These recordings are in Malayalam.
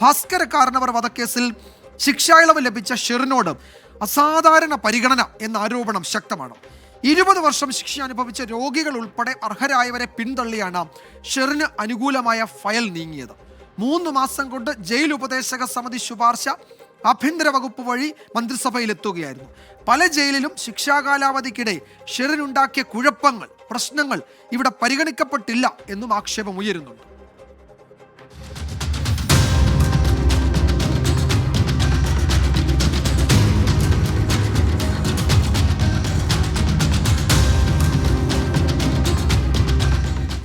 ഭാസ്കര കാരണവർ വധക്കേസിൽ ശിക്ഷായിളവ് ലഭിച്ച ഷെറിനോട് അസാധാരണ പരിഗണന എന്ന ആരോപണം ശക്തമാണ്. ഇരുപത് വർഷം ശിക്ഷ അനുഭവിച്ച രോഗികൾ ഉൾപ്പെടെ അർഹരായവരെ പിന്തള്ളിയാണ് ഷെറിന് അനുകൂലമായ ഫയൽ നീങ്ങിയത്. മൂന്ന് മാസം കൊണ്ട് ജയിൽ ഉപദേശക സമിതി ശുപാർശ ആഭ്യന്തര വകുപ്പ് വഴി മന്ത്രിസഭയിലെത്തുകയായിരുന്നു. പല ജയിലിലും ശിക്ഷാകാലാവധിക്കിടെ ഷെറിനുണ്ടാക്കിയ കുഴപ്പങ്ങൾ പ്രശ്നങ്ങൾ ഇവിടെ പരിഗണിക്കപ്പെട്ടില്ല എന്നും ആക്ഷേപം ഉയരുന്നുണ്ട്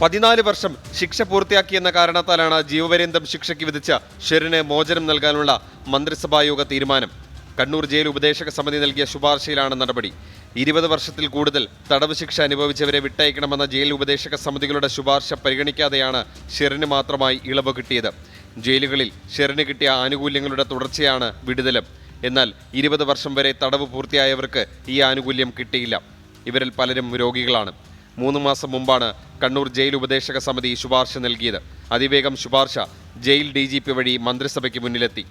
പതിനാല് വർഷം ശിക്ഷ പൂർത്തിയാക്കിയെന്ന കാരണത്താലാണ് ജീവപര്യന്തം ശിക്ഷയ്ക്ക് വിധിച്ച ഷെറിന് മോചനം നൽകാനുള്ള മന്ത്രിസഭായോഗ തീരുമാനം. കണ്ണൂർ ജയിൽ ഉപദേശക സമിതി നൽകിയ ശുപാർശയിലാണ് നടപടി. ഇരുപത് വർഷത്തിൽ കൂടുതൽ തടവ് ശിക്ഷ അനുഭവിച്ചവരെ വിട്ടയക്കണമെന്ന ജയിൽ ഉപദേശക സമിതികളുടെ ശുപാർശ പരിഗണിക്കാതെയാണ് ഷെറിന് മാത്രമായി ഇളവ് കിട്ടിയത്. ജയിലുകളിൽ ഷെറിന് കിട്ടിയ ആനുകൂല്യങ്ങളുടെ തുടർച്ചയാണ് വിടുതലും. എന്നാൽ ഇരുപത് വർഷം വരെ തടവ് പൂർത്തിയായവർക്ക് ഈ ആനുകൂല്യം കിട്ടിയില്ല. ഇവരിൽ പലരും രോഗികളാണ്. മൂന്ന് മാസം മുമ്പാണ് കണ്ണൂർ ജയിൽ ഉപദേശക സമിതി ശുപാർശ നൽകിയത്. അതിവേഗം ശുപാർശ ജയിൽ ഡി ജി പി വഴി മന്ത്രിസഭയ്ക്ക് മുന്നിലെത്തി.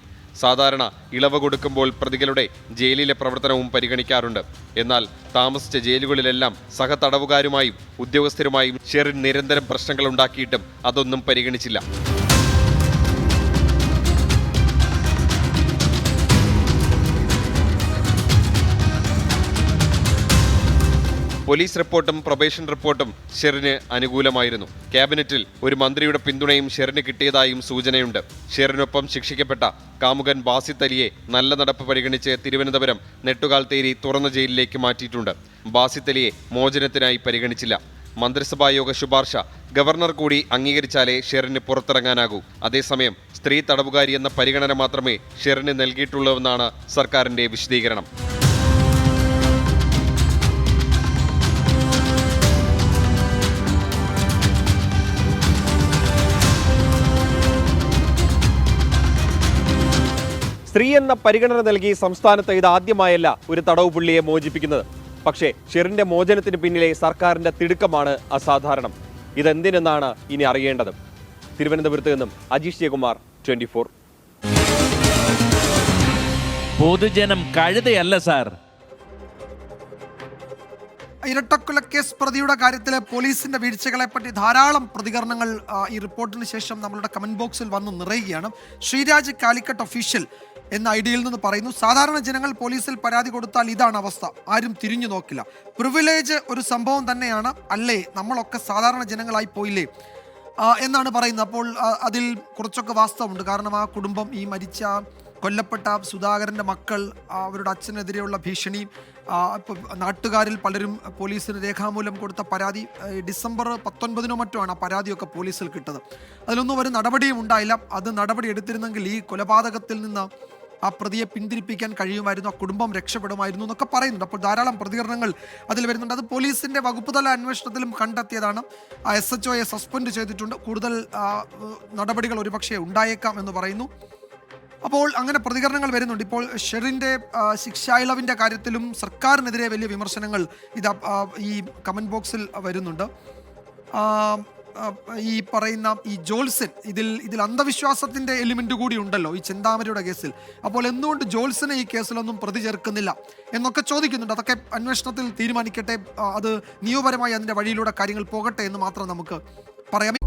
സാധാരണ ഇളവ് കൊടുക്കുമ്പോൾ പ്രതികളുടെ ജയിലിലെ പ്രവർത്തനവും പരിഗണിക്കാറുണ്ട്. എന്നാൽ താമസിച്ച ജയിലുകളിലെല്ലാം സഹതടവുകാരുമായും ഉദ്യോഗസ്ഥരുമായും ഷെറിൻ നിരന്തരം പ്രശ്നങ്ങൾ ഉണ്ടാക്കിയിട്ടും അതൊന്നും പരിഗണിച്ചില്ല. പോലീസ് റിപ്പോർട്ടും പ്രൊബേഷൻ റിപ്പോർട്ടും ഷെറിന് അനുകൂലമായിരുന്നു. ക്യാബിനറ്റിൽ ഒരു മന്ത്രിയുടെ പിന്തുണയും ഷെറിന് കിട്ടിയതായും സൂചനയുണ്ട്. ഷെറിനൊപ്പം ശിക്ഷിക്കപ്പെട്ട കാമുകൻ ബാസിത് അലിയെ നല്ല നടപ്പ് പരിഗണിച്ച് തിരുവനന്തപുരം നെട്ടുകാൽത്തേരി തുറന്ന ജയിലിലേക്ക് മാറ്റിയിട്ടുണ്ട്. ബാസിത് അലിയെ മോചനത്തിനായി പരിഗണിച്ചില്ല. മന്ത്രിസഭായോഗ ശുപാർശ ഗവർണർ കൂടി അംഗീകരിച്ചാലേ ഷെറിന് പുറത്തിറങ്ങാനാകൂ. അതേസമയം സ്ത്രീ തടവുകാരി എന്ന പരിഗണന മാത്രമേ ഷെറിന് നൽകിയിട്ടുള്ളൂവെന്നാണ് സർക്കാരിന്റെ വിശദീകരണം. സ്ത്രീ എന്ന പരിഗണന നൽകി സംസ്ഥാനത്ത് ഇത് ആദ്യമായല്ല ഒരു തടവ് പുള്ളിയെ മോചിപ്പിക്കുന്നത്. പക്ഷേ ഷെറിന്റെ മോചനത്തിന് പിന്നിലെ സർക്കാരിന്റെ തിടുക്കമാണ് അസാധാരണം. ഇതെന്തിനെന്നാണ് ഇനി അറിയേണ്ടത്? തിരുവനന്തപുരത്ത് നിന്നും അജീഷ് ജയകുമാർ ട്വന്റി ഫോർ. പൊതുജനം കഴുതയല്ല സാർ. ഇരട്ടക്കൊലക്കേസ് പ്രതിയുടെ കാര്യത്തിലെ പോലീസിന്റെ വീഴ്ചകളെ പറ്റി ധാരാളം പ്രതികരണങ്ങൾ ഈ റിപ്പോർട്ടിന് ശേഷം നമ്മളുടെ കമന്റ് ബോക്സിൽ വന്ന് നിറയുകയാണ്. ശ്രീരാജ് കാലിക്കട്ട് ഒഫീഷ്യൽ എന്ന ഐഡിയയിൽ നിന്ന് പറയുന്നു സാധാരണ ജനങ്ങൾ പോലീസിൽ പരാതി കൊടുത്താൽ ഇതാണ് അവസ്ഥ. ആരും തിരിഞ്ഞു നോക്കില്ല. പ്രിവിലേജ് ഒരു സംഭവം തന്നെയാണ്. അല്ലേ? നമ്മളൊക്കെ സാധാരണ ജനങ്ങളായി പോയില്ലേ? എന്നാണ് പറയുന്നത്. അപ്പോൾ അതിൽ കുറച്ചൊക്കെ വാസ്തവമുണ്ട്. കാരണം ആ കുടുംബം ഈ മരിച്ച കൊല്ലപ്പെട്ട സുധാകരന്റെ മക്കൾ അവരുടെ അച്ഛനെതിരെയുള്ള ഭീഷണി ഇപ്പോൾ ഇപ്പം നാട്ടുകാരിൽ പലരും പോലീസിന് രേഖാമൂലം കൊടുത്ത പരാതി ഡിസംബർ പത്തൊൻപതിനോ മറ്റോ ആണ് ആ പരാതിയൊക്കെ പോലീസിൽ കിട്ടത്. അതിലൊന്നും ഒരു നടപടിയും ഉണ്ടായില്ല. അത് നടപടി എടുത്തിരുന്നെങ്കിൽ ഈ കൊലപാതകത്തിൽ നിന്ന് ആ പ്രതിയെ പിന്തിരിപ്പിക്കാൻ കഴിയുമായിരുന്നു ആ കുടുംബം രക്ഷപ്പെടുമായിരുന്നു എന്നൊക്കെ പറയുന്നുണ്ട്. അപ്പോൾ ധാരാളം പ്രതികരണങ്ങൾ അതിൽ വരുന്നുണ്ട്. അത് പോലീസിന്റെ വകുപ്പ് തല അന്വേഷണത്തിലും കണ്ടെത്തിയതാണ്. ആ എസ് എച്ച് ഒയെ സസ്പെൻഡ് ചെയ്തിട്ടുണ്ട്. കൂടുതൽ നടപടികൾ ഒരുപക്ഷെ ഉണ്ടായേക്കാം എന്ന് പറയുന്നു. അപ്പോൾ അങ്ങനെ പ്രതികരണങ്ങൾ വരുന്നുണ്ട്. ഇപ്പോൾ ഷെറിന്റെ ശിക്ഷാ ഇളവിന്റെ കാര്യത്തിലും സർക്കാരിനെതിരെ വലിയ വിമർശനങ്ങൾ ഇത് ഈ കമന്റ് ബോക്സിൽ വരുന്നുണ്ട്. ഈ പറയുന്ന ഈ ജോൾസൻ ഇതിൽ ഇതിൽ അന്ധവിശ്വാസത്തിന്റെ എലിമെന്റ് കൂടി ഉണ്ടല്ലോ ഈ ചിന്താമരിയുടെ കേസിൽ. അപ്പോൾ എന്തുകൊണ്ട് ജോൾസനെ ഈ കേസിലൊന്നും പ്രതി ചേർക്കുന്നില്ല എന്നൊക്കെ ചോദിക്കുന്നുണ്ട്. അതൊക്കെ അന്വേഷണത്തിൽ തീരുമാനിക്കട്ടെ അത് നിയമപരമായി അതിന്റെ വഴിയിലൂടെ കാര്യങ്ങൾ പോകട്ടെ എന്ന് മാത്രം നമുക്ക് പറയാം.